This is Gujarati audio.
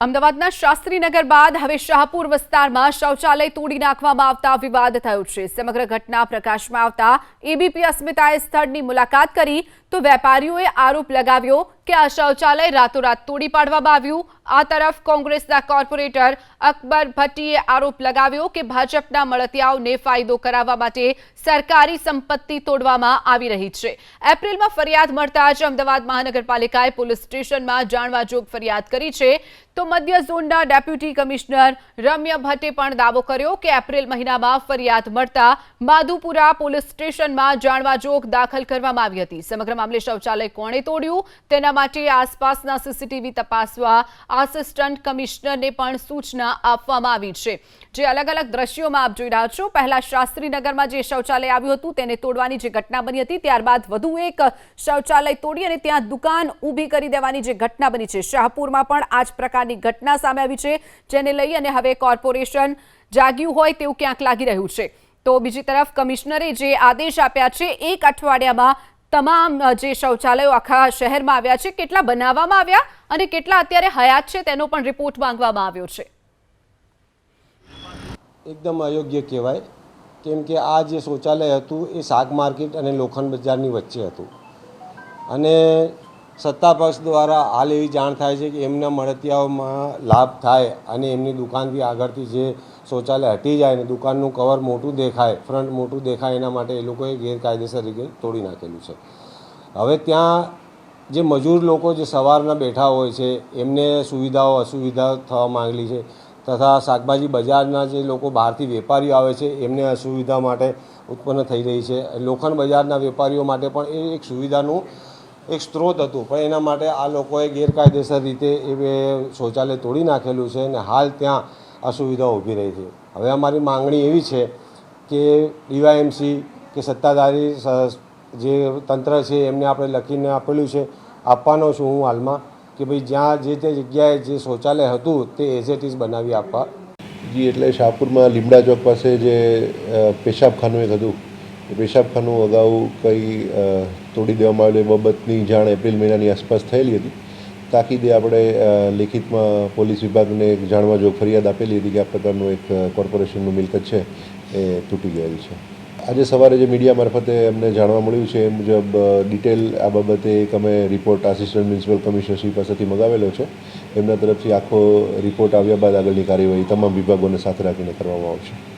અમદાવાદના શાસ્ત્રીનગર બાદ હવે શાહપુર વિસ્તારમાં શૌચાલય તોડી નાખવામાં આવતા વિવાદ થયો છે. સમગ્ર ઘટના પ્રકાશમાં આવતા એબીપી અસ્મિતાએ સ્થળની મુલાકાત કરી તો વેપારીઓએ આરોપ લગાવ્યો કે આ શૌચાલય રાતોરાત તોડી પાડવામાં આવ્યું આ તરફ કોંગ્રેસના કોર્પોરેટર અકબર ભટ્ટીએ આરોપ લગાવ્યો કે ભાજપના મળતિયાઓને ફાયદો કરાવવા માટે સરકારી સંપત્તિ તોડવામાં આવી રહી છે. એપ્રિલમાં ફરિયાદ મળતા જ અમદાવાદ મહાનગરપાલિકાએ પોલીસ સ્ટેશનમાં જાણવા જોગ ફરિયાદ કરી છે. તો મધ્ય ઝોનના ડેપ્યુટી કમિશનર રમ્ય ભટ્ટે પણ દાવો કર્યો કે એપ્રિલ મહિનામાં ફરિયાદ મળતા માધુપુરા પોલીસ સ્ટેશનમાં જાણવા જોગ દાખલ કરવામાં આવી હતી. સમગ્ર મામલે શૌચાલય કોણે તોડ્યું? તેના માટે આસપાસના સીસીટીવી તપાસવા આસિસ્ટન્ટ કમિશનરને પણ સૂચના આપવામાં આવી છે. જે અલગ અલગ દ્રશ્યોમાં આપ જોઈ રહ્યા છો. પહેલા શાસ્ત્રીનગરમાં જે શૌચાલય આવ્યું હતું, તેને તોડવાની જે ઘટના બની હતી, ત્યારબાદ વધુ એક શૌચાલય તોડી અને ત્યાં દુકાન ઊભી કરી દેવાની જે ઘટના બની છે. શાહપુરમાં પણ આ જ પ્રકારની ઘટના સામે આવી છે, જેને લઈ અને હવે કોર્પોરેશન જાગ્યું હોય તેવું ક્યાંક લાગી રહ્યું છે. તો બીજી તરફ કમિશનરે જે આદેશ આપ્યા છે, એક અઠવાડિયામાં તમામ જે શૌચાલયો આખા શહેરમાં આવ્યા છે, કેટલા બનાવવામાં આવ્યા અને કેટલા અત્યારે હયાત છે તેનો પણ રિપોર્ટ માંગવામાં આવ્યો છે. એકદમ અયોગ્ય કહેવાય. કેમ કે આ જે શૌચાલય હતું એ શાક માર્કેટ અને લોખંડ બજારની વચ્ચે હતું. અને સત્તા પક્ષ દ્વારા હાલ એવી જાણ થાય છે કે એમના મળતિયાઓમાં લાભ થાય અને એમની દુકાનથી આગળથી જે શૌચાલય હટી જાય ને દુકાનનું કવર મોટું દેખાય ફ્રન્ટ મોટું દેખાય, એના માટે એ લોકોએ ગેરકાયદેસર રીતે તોડી નાખેલું છે. હવે ત્યાં જે મજૂર લોકો જે સવારના બેઠા હોય છે, એમને સુવિધાઓ અસુવિધા થવા માંગેલી છે તથા શાકભાજી બજારના જે લોકો બહારથી વેપારીઓ આવે છે, એમને અસુવિધા માટે ઉત્પન્ન થઈ રહી છે. લોખંડ બજારના વેપારીઓ માટે પણ એ એક સુવિધાનું એક સ્ત્રોત હતું, પણ એના માટે આ લોકોએ ગેરકાયદેસર રીતે એ શૌચાલય તોડી નાખેલું છે અને હાલ ત્યાં અસુવિધાઓ ઊભી રહી છે. હવે અમારી માંગણી એવી છે કે ડીવાયએમસી કે સત્તાધારી જે તંત્ર છે એમને આપણે લખીને આપેલું છે, આપવાનો છું હું હાલમાં, કે ભાઈ જ્યાં જે તે જગ્યાએ જે શૌચાલય હતું તે એઝ ઇટ ઇઝ બનાવી આપવા. જી, એટલે શાહપુરમાં લીમડા ચોક પાસે જે પેશાબખાનું એક હતું. એ પેશાબખાનું અગાઉ કંઈ તોડી દેવામાં આવેલું બાબતની જાણ એપ્રિલ મહિનાની આસપાસ થયેલી હતી. તાકીદે આપણે લેખિતમાં પોલીસ વિભાગને એક જાણવા જો ફરિયાદ આપેલી હતી કે આ પ્રકારનું એક કોર્પોરેશનનું મિલકત છે, એ તૂટી ગયેલ છે. આજે સવારે જે મીડિયા મારફતે અમને જાણવા મળ્યું છે, એ મુજબ ડિટેલ આ બાબતે એક અમે રિપોર્ટ આસિસ્ટન્ટ મ્યુનિસિપલ કમિશનરશ્રી પાસેથી મગાવેલો છે. એમના તરફથી આખો રિપોર્ટ આવ્યા બાદ આગળની કાર્યવાહી તમામ વિભાગોને સાથે રાખીને કરવામાં આવશે.